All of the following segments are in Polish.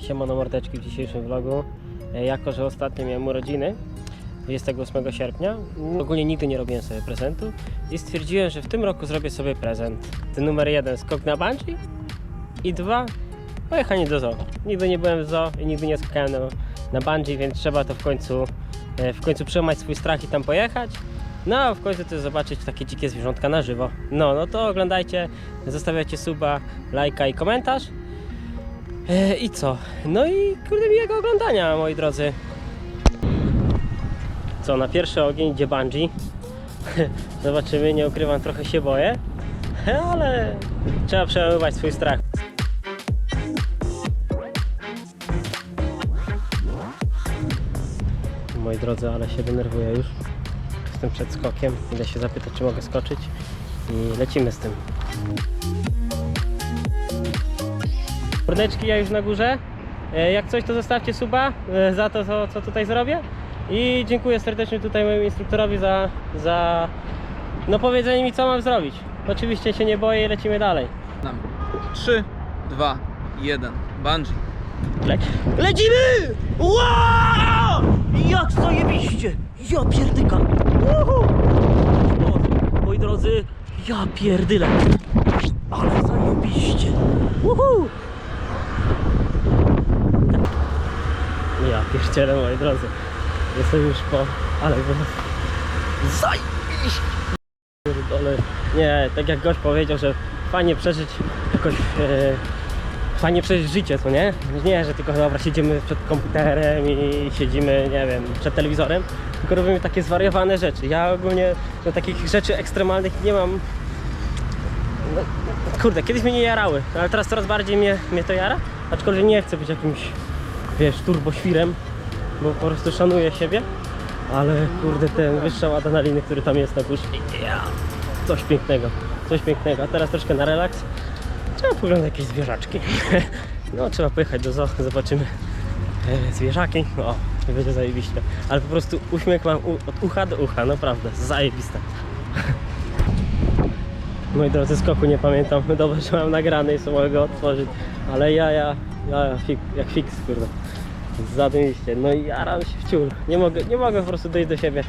Siemano mordeczki w dzisiejszym vlogu. E, Jako, że ostatnio miałem urodziny 28 sierpnia, ogólnie nigdy nie robiłem sobie prezentu i stwierdziłem, że w tym roku zrobię sobie prezent. Ten numer jeden, skok na bungee i dwa, pojechanie do zoo. Nigdy nie byłem w zoo i nigdy nie skakałem na, na bungee, więc trzeba to w końcu, e, w końcu przełamać swój strach i tam pojechać. No a w końcu też zobaczyć takie dzikie zwierzątka na żywo. No, no to oglądajcie, zostawiacie suba, lajka i komentarz. E, I co? No i kurde miłego oglądania, moi drodzy. Co, na pierwszy ogień idzie bungee. Zobaczymy, nie ukrywam, trochę się boję. Ale trzeba przełamywać swój strach. Moi drodzy, ale się denerwuję już. Jestem przed skokiem. Idę się zapytać, czy mogę skoczyć. I lecimy z tym. Mordeczki, ja już na górze. E, Jak coś, to zostawcie suba e, za to, co, co tutaj zrobię. I dziękuję serdecznie tutaj mojemu instruktorowi za, za no powiedzenie mi, co mam zrobić. Oczywiście się nie boję i lecimy dalej. Nam. 3, 2, 1. Bungee. Leć. Lecimy! Wow! Jak zajebiście! Ja pierdykam! Uhu! Moi drodzy, ja pierdylę! Ale zajebiście! Uhu! Ja pierdzielę, moi drodzy. Jestem już po... Ale. Zajebiście! Pierdolę. Nie, tak jak gość powiedział, że fajnie przeżyć jakoś... E, fajnie przeżyć życie, co nie? Nie, że tylko dobra, siedzimy przed komputerem i siedzimy, nie wiem, przed telewizorem, tylko robimy takie zwariowane rzeczy. Ja ogólnie do takich rzeczy ekstremalnych nie mam... No, kurde, kiedyś mnie nie jarały, ale teraz coraz bardziej mnie, mnie to jara, aczkolwiek nie chcę być jakimś, wiesz, turboświrem, bo po prostu szanuję siebie, ale kurde, ten wystrzał adrenaliny, który tam jest na górze, coś pięknego, coś pięknego, a teraz troszkę na relaks, trzeba poglądać jakieś zwierzaczki, no trzeba pojechać do zoo, zobaczymy e, zwierzaki, o, będzie zajebiście, ale po prostu uśmiech mam od ucha do ucha, naprawdę, zajebiste. Moi drodzy, skoku nie pamiętam, dobrze, że mam nagrane i sobie mogę go otworzyć, ale ja, ja, ja, jak fix, kurde. Zadymiście, no i jaram się w ciul. Nie mogę, nie mogę po prostu dojść do siebie.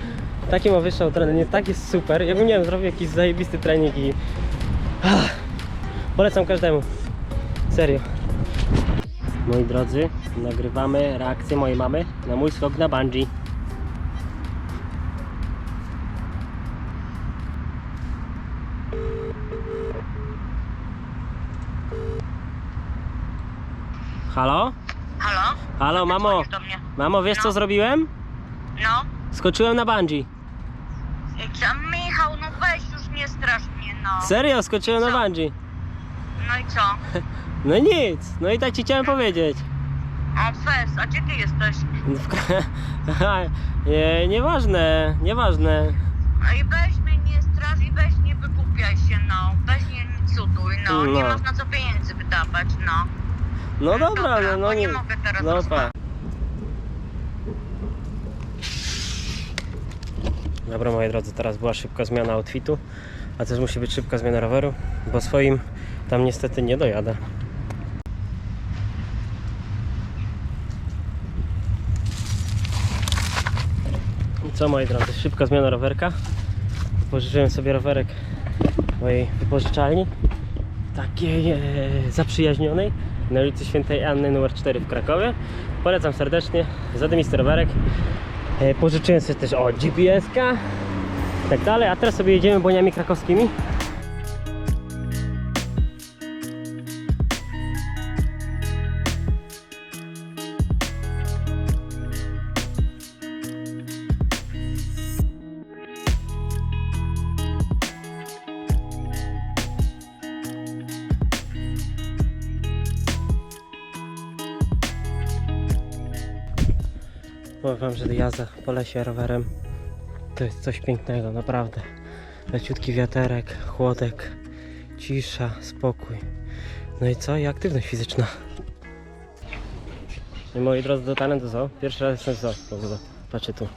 Taki ma wyższą trening, tak jest super. Ja bym, nie wiem, zrobił jakiś zajebisty trening i... Ah, polecam każdemu. Serio. Moi drodzy, nagrywamy reakcję mojej mamy na mój skok na bungee. Halo? Halo? Halo, mamo. Do mnie. Mamo, wiesz co No. zrobiłem? No? Skoczyłem na bungee. I co? Michał, no weź już nie strasz mnie, no. Serio, skoczyłem na Co? bungee. No i co? No nic, no i tak ci chciałem powiedzieć. O, fest, a gdzie ty jesteś? nie, nieważne, nieważne. I weź mnie nie strasz i weź nie wygłupiaj się, no. Weź nie cuduj, no. Nie No. masz na co pieniędzy wydawać, no. No dobra, no, no bo nie mogę teraz No rozmawiać. pa. Dobra moi drodzy, teraz była szybka zmiana outfitu, a też musi być szybka zmiana roweru, bo swoim tam niestety nie dojadę. I co moi drodzy, szybka zmiana rowerka. Pożyczyłem sobie rowerek w mojej wypożyczalni, takiej e, zaprzyjaźnionej na ulicy Świętej Anny numer 4 w Krakowie. Polecam serdecznie, zadymisty rowerek. E, pożyczyłem sobie też o GPS-ka i tak dalej, a teraz sobie jedziemy boniami krakowskimi. Powiem wam, że jazda po lesie rowerem to jest coś pięknego, naprawdę. Leciutki wiaterek, chłodek, cisza, spokój. No i co? I aktywność fizyczna. I moi drodzy, dotarłem do zoo. Pierwszy raz jestem w zoo. w ogóle. Patrzcie tu.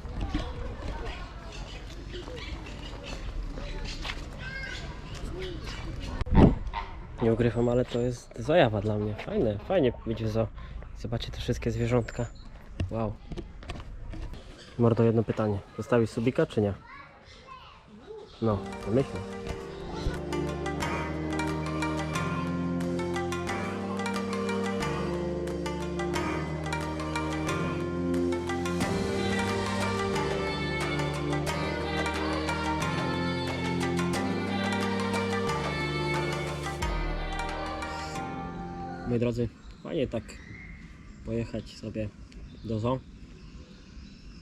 Nie ukrywam, ale to jest zajawa dla mnie. Fajne, fajnie być w zoo. Zobaczcie te wszystkie zwierzątka. Wow. Mordo, jedno pytanie. Zostawisz subika czy nie? No, myślę. Moi drodzy, fajnie tak pojechać sobie do zoo.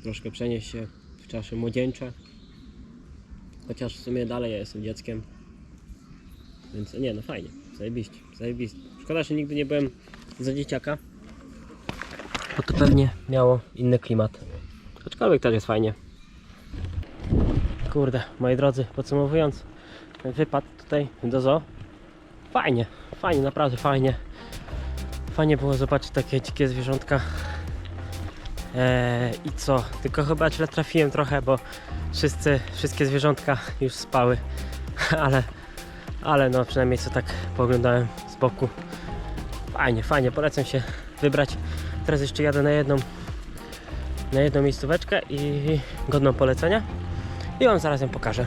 Troszkę przenieść się w czasie młodzieńcze. Chociaż w sumie dalej ja jestem dzieckiem. Więc nie, no fajnie. Zajebiście, zajebiście. Szkoda, że nigdy nie byłem za dzieciaka. Bo to pewnie miało inny klimat. Aczkolwiek też jest fajnie. Kurde, moi drodzy, podsumowując wypad tutaj do zoo. Fajnie, fajnie, naprawdę fajnie. Fajnie było zobaczyć takie dzikie zwierzątka. Eee, I co? Tylko chyba źle trafiłem trochę, bo wszyscy, wszystkie zwierzątka już spały. ale, ale no przynajmniej co tak poglądałem z boku. Fajnie, fajnie, polecam się wybrać. Teraz jeszcze jadę na jedną na jedną miejscóweczkę i godną polecenia. I Wam zaraz ją pokażę.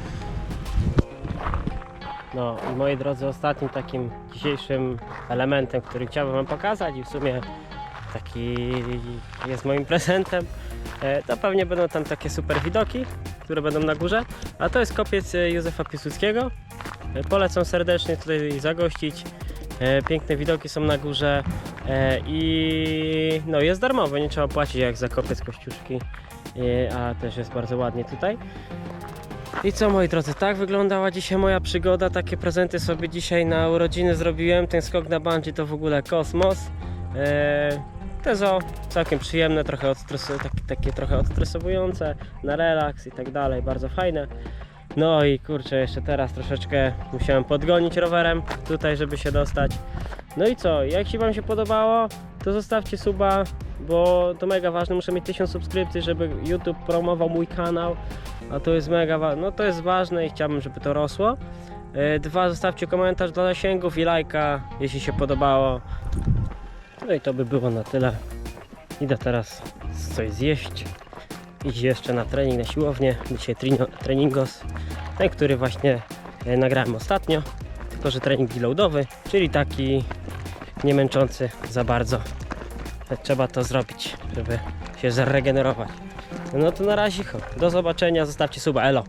No moi drodzy, ostatnim takim dzisiejszym elementem, który chciałbym Wam pokazać i w sumie taki jest moim prezentem, e, to pewnie będą tam takie super widoki, które będą na górze, a to jest kopiec e, Józefa Piłsudskiego. E, Polecam serdecznie tutaj zagościć. Piękne widoki są na górze i no jest darmowe, nie trzeba płacić jak za kopiec Kościuszki, a też jest bardzo ładnie tutaj. I co moi drodzy, tak wyglądała dzisiaj moja przygoda. Takie prezenty sobie dzisiaj na urodziny zrobiłem. Ten skok na bungee to w ogóle kosmos. Eee, te zo całkiem przyjemne, trochę odstresu, takie, takie trochę odstresowujące, na relaks i tak dalej, bardzo fajne. No i kurczę, jeszcze teraz troszeczkę musiałem podgonić rowerem tutaj, żeby się dostać. No i co, jak się Wam się podobało, to zostawcie suba, bo to mega ważne, muszę mieć 1000 subskrypcji, żeby YouTube promował mój kanał. A to jest mega ważne, no to jest ważne i chciałbym, żeby to rosło. E, Dwa, zostawcie komentarz dla zasięgów i lajka, jeśli się podobało. No i to by było na tyle. Idę teraz coś zjeść. Iść jeszcze na trening, na siłownię. Dzisiaj treningos, ten, który właśnie e, nagrałem ostatnio. Tylko, że trening deloadowy, czyli taki nie męczący za bardzo. E, Trzeba to zrobić, żeby się zregenerować. No to na razie, do zobaczenia, zostawcie suba, elo.